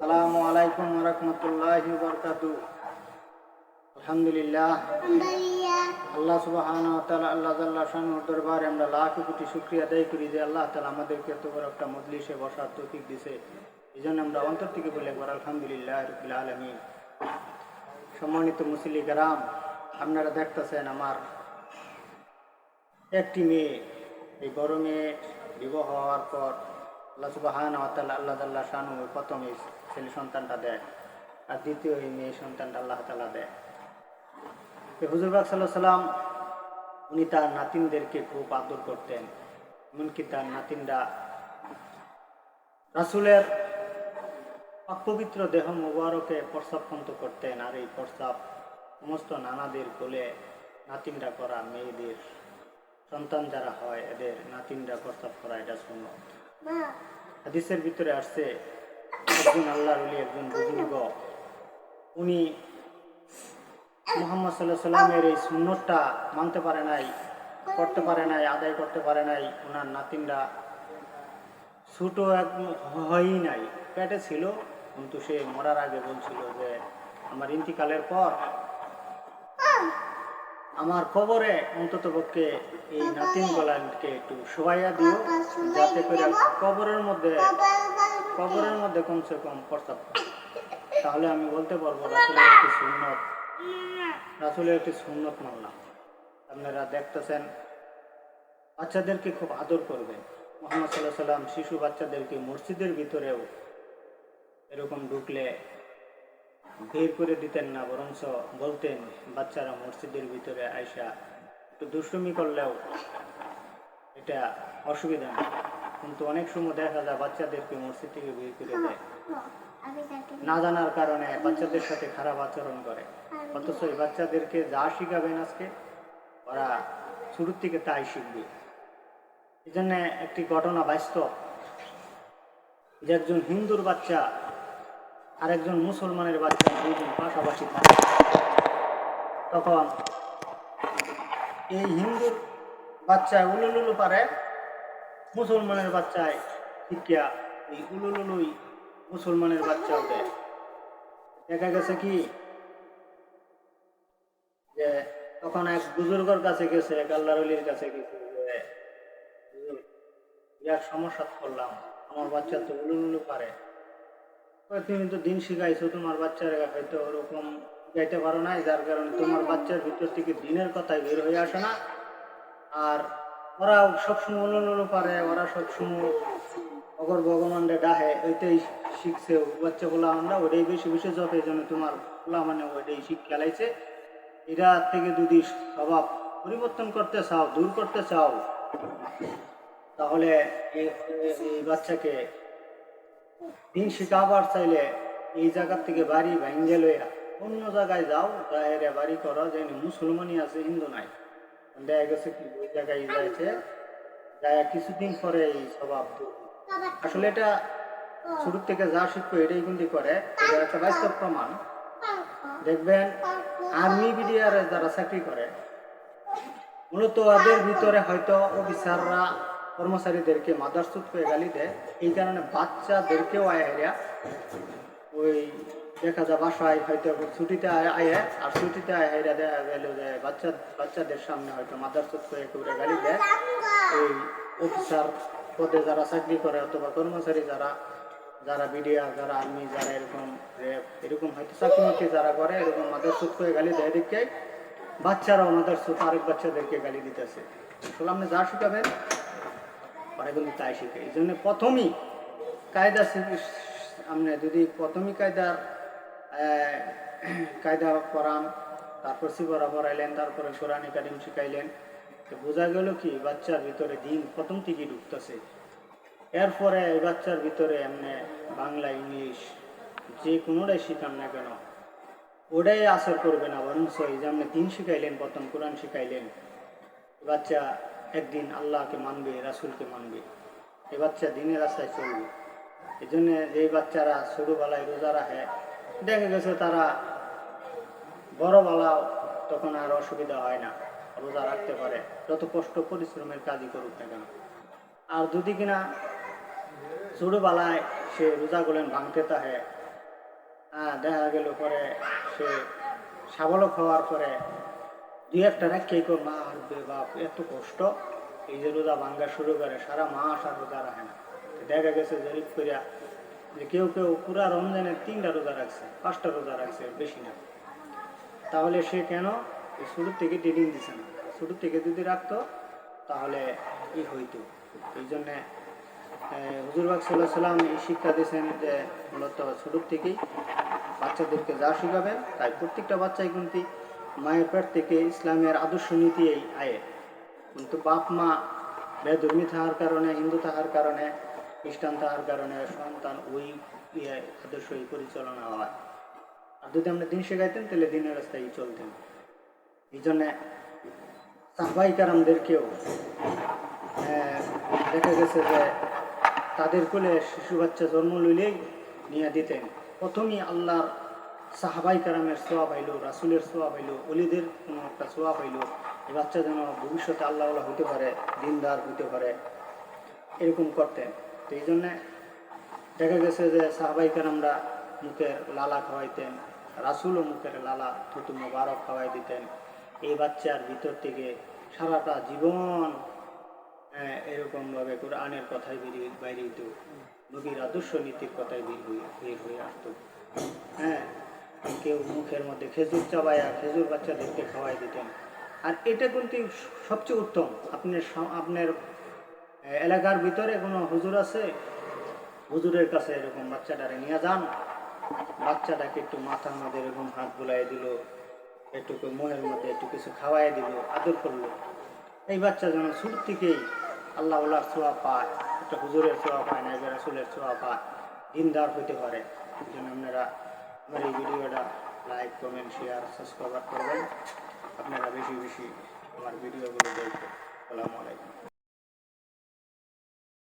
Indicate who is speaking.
Speaker 1: সালামু আলাইকুম রহমতুল্লাহি বরকাতু আলহামদুলিল্লাহ। আল্লাহ আল্লাহ দরবারে আমরা লাখ কোটি শুকরিয়া আদায় করি যে আল্লাহ তাআলা আমাদেরকে এত বড় একটা মজলিসে বসার তৌফিক দিছে। এই জন্য আমরা অন্তর থেকে বলে একবার আলহামদুলিল্লাহ রবিল আলমিন। সম্মানিত মুসলি গ্রাম আপনারা দেখতেছেন আমার একটি মেয়ে। এই গরমে বিবাহ হওয়ার পর আল্লাহ সুবাহান আল্লাহ তাল্লাহ শানু প্রথম এই ছেলে সন্তানটা দেয় আর দ্বিতীয় এই মেয়ে সন্তানটা আল্লাহ তালা দেয়। হুজুরবাগ সাল্লাহ সাল্লাম উনি তার নাতিনদেরকে খুব আদর করতেন। এমনকি তার নাতিনরা রাসুলের অপবিত্র দেহ মুবারকে প্রস্রাবপন্ত করতেন আর এই প্রস্রাব সমস্ত নানাদের কোলে নাতিনরা করা মেয়েদের সন্তান যারা হয়, এদের নাতিনরা প্রস্তাব করা এটা শূন্য হাদিসের ভিতরে আসছে, একজন আল্লাহর উলি একজন বুজুর্গ। উনি মোহাম্মদ সাল্লাহ সাল্লামের এই সুন্নতটা মানতে পারে নাই, করতে পারে নাই, আদায় করতে পারে নাই। ওনার নাতিনরা ছোট এক হয়ই নাই, পেটে ছিল, কিন্তু সে মরার আগে বলছিল যে, আমার ইন্তিকালের পর আমার কবরে অন্তত পক্ষে এই নাতিন গলাকে একটু শোয়াইয়া দিও, যাতে করে কবরের মধ্যে কবরের মধ্যে কমসে কম প্রস্তাব তাহলে আমি বলতে পারব রাসুলের একটি সুন্নত। রাসুলের একটি সুন্নত মানলাম আপনারা দেখতেছেন, বাচ্চাদেরকে খুব আদর করবেন। মোহাম্মদ সাল্লাহ সাল্লাম শিশু বাচ্চাদেরকে মসজিদের ভিতরেও এরকম ঢুকলে বের করে দিতেন না, বরঞ্চ বলতেন, বাচ্চারা মসজিদের ভিতরে আয়সা একটু দুষ্টুমি করলেও এটা অসুবিধা নেই কিন্তু অনেক সময় দেখা যায় বাচ্চাদেরকে মসজিদ থেকে বের করে দেয়। না জানার কারণে বাচ্চাদের সাথে খারাপ আচরণ করে। অথচ এই বাচ্চাদেরকে যা শিখাবেন আজকে, ওরা শুরুর থেকে তাই শিখবে। এই জন্য একটি ঘটনা বাস্তব। যে একজন হিন্দুর বাচ্চা আর একজন মুসলমানের বাচ্চা দুইজন পাশাপাশি থাকে। তখন এই হিন্দুর বাচ্চায় উলুলুলু পারে, মুসলমানের বাচ্চায় শিক্ষা এই উলুলুলুই মুসলমানের বাচ্চা দেয় দেখা গেছে কি, যে তখন এক বুজুর্গর কাছে গেছে, এক আল্লাহর কাছে গেছে যে সমস্যা করলাম, আমার বাচ্চা তো উলুলুলু পারে। তুমি তো দিন শিখাইছো, তোমার বাচ্চারা হয়তো ওরকম গাইতে পারো না যার কারণে তোমার বাচ্চার ভিতর থেকে দিনের কথাই বের হয়ে আসে না। আর ওরা সবসময় উলুলুলু পারে, ওরা সবসময় অগর ভগবানরে ডাহে, ওইটাই শিখছে বাচ্চা বলা আমরা ওটাই বেশি বেশি জব এই জন্য তোমার বলা মানে ওইটাই শিখ খেলাইছে এটা থেকে যদি স্বভাব পরিবর্তন করতে চাও, দূর করতে চাও, তাহলে এই বাচ্চাকে দিন শিখাবার চাইলে এই জায়গার থেকে বাড়ি ভাঙ্গে লইয়া অন্য জায়গায় যাও বাইরে বাড়ি করো যে মুসলমানই আছে, হিন্দু নাই। দেখা গেছে কি, ওই জায়গায় যাইছে যায় কিছুদিন পরে এই স্বভাব আসলে এটা শুরু থেকে যা শিখব এটাই কিন্তু করে, এটা একটা বাস্তব প্রমাণ। দেখবেন, আর্মি বিডিআর যারা চাকরি করে, মূলত ওদের ভিতরে হয়তো অফিসাররা কর্মচারীদেরকে মাদারসুদ করে গালি দেয়। এই কারণে বাচ্চাদেরকেও আয় হেরিয়া। ওই দেখা যায় বাসায় হয়তো ছুটিতে আয় আর ছুটিতে আয় হেরিয়া দেখা গেল যে বাচ্চা, বাচ্চাদের সামনে হয়তো মাদারসুদ করে করে গালি দেয়। ওই অফিসার পদে যারা চাকরি করে অথবা কর্মচারী যারা যারা বিডিআর যারা আর্মি, যারা এরকম এরকম হয়তো চাকরি যারা করে, এরকম মাদারসুদ করে গালি দেয়। দেখে বাচ্চারাও মাদারসুদ আরেক বাচ্চাদেরকে গালি দিতেছে। আসলে আপনি যা শিখাবেন ওরা কিন্তু তাই শিখে। এই জন্য প্রথমই কায়দা আপনি যদি প্রথমই কায়দার কায়দা করান তারপর শিবরা পড়াইলেন, তারপরে কোরআন একাডেমি শিখাইলেন, তো বোঝা গেল কি, বাচ্চার ভিতরে দিন প্রথম থেকেই ঢুকতেছে। এরপরে এই বাচ্চার ভিতরে এমনি বাংলা, ইংলিশ যে কোনোটাই শিখান না কেন, ওটাই আসর করবে না, বরঞ্চ এই যে আপনি দিন শিখাইলেন, প্রথম কোরআন শিখাইলেন, বাচ্চা একদিন আল্লাহকে মানবে, রাসুলকে মানবে। এ বাচ্চা দিনের রাস্তায় চলবে। এই জন্য যে বাচ্চারা ছোটোবেলায় রোজা রাখে, দেখা গেছে তারা বড়বেলাও তখন আর অসুবিধা হয় না, রোজা রাখতে পারে। যত কষ্ট পরিশ্রমের কাজই করুক না কেন। আর যদি কিনা ছোটোবেলায় সে রোজা গুলেন ভাঙতে হ্যাঁ দেখা গেল পরে সে সাবলক হওয়ার পরে দুই একটা রেখে কো মা আর বাপ, এত কষ্ট? এই যে রোজা ভাঙ্গা শুরু করে, সারা মাস আর রোজা রাখে না। দেখা গেছে জরিপ করিয়া যে কেউ কেউ পুরা রমজানের তিনটা রোজা রাখছে, পাঁচটা রোজা রাখছে, বেশি না। তাহলে সে কেন? শুরুর থেকে ট্রেডিং দিছে না। শুরুর থেকে যদি রাখতো, তাহলে ই হইতো। এই জন্যে হুজুরবাগ সাল্লাহ সাল্লাম এই শিক্ষা দিয়েছেন যে মূলত শুরুর থেকেই বাচ্চাদেরকে যা শিখাবেন, তাই প্রত্যেকটা বাচ্চাই কিন্তু মায়ের পেট থেকে ইসলামের আদর্শ নীতি এই আয়ে কিন্তু বাপ মা বেধর্মী থাকার কারণে হিন্দু থাকার কারণে খ্রিস্টান থাকার কারণে সন্তান ওই ইয়ে আদর্শই পরিচালনা হয়। আর যদি আমরা দিন শেখাইতেন তাহলে দিনের রাস্তায় চলতেন। এই জন্যে সাহবাই কারামদেরকেও আহ, দেখা গেছে যে তাদের কোলে শিশু বাচ্চা জন্ম লইলেই নিয়ে দিতেন। প্রথমেই আল্লাহর সাহাবাই কারামের সোয়া পাইল রাসুলের সোয়া পাইল অলিদের কোনো একটা সোয়া পাইল এই বাচ্চা যেন ভবিষ্যতে আল্লাহ হইতে পারে, দিনদার হইতে পারে, এরকম করতেন তো এই জন্যে দেখা গেছে যে সাহাবাই কারামরা মুখের লালা খাওয়াইতেন, রাসুলও মুখের লালা থুতু মোবারক খাওয়াই দিতেন। এই বাচ্চার ভিতর থেকে সারাটা জীবন এরকমভাবে কোরআনের কথাই বেরিয়ে, বাইরে হইত, নবীর আদর্শ নীতির কথাই বের হয়ে বের হয়ে আসতো। কেউ মুখের মধ্যে খেজুর চাবায়া খেজুর বাচ্চাদেরকে খাওয়াই দিতেন। আর এটা কিন্তু সবচেয়ে উত্তম। আপনার স- আপনার এলাকার ভিতরে কোনো হুজুর আছে? হুজুরের কাছে এরকম বাচ্চাটারে নিয়ে যান। বাচ্চাটাকে একটু মাথার মধ্যে এরকম হাত বুলাই দিল, একটু মুখের মধ্যে একটু কিছু খাওয়াই দিল, আদর করল। এই বাচ্চা যেন শুরু থেকেই আল্লাহ উল্লাহর ছোঁয়া পায়, একটা হুজুরের ছোঁয়া পায় না রাসুলের ছোঁয়া পায় দিনদার হইতে পারে। এই জন্য আপনারা আমার এই ভিডিওটা লাইক কমেন্ট শেয়ার সাবস্ক্রাইব করবেন। আপনারা বেশি বেশি আমার ভিডিওগুলো দেখবেন। আসসালামু আলাইকুম।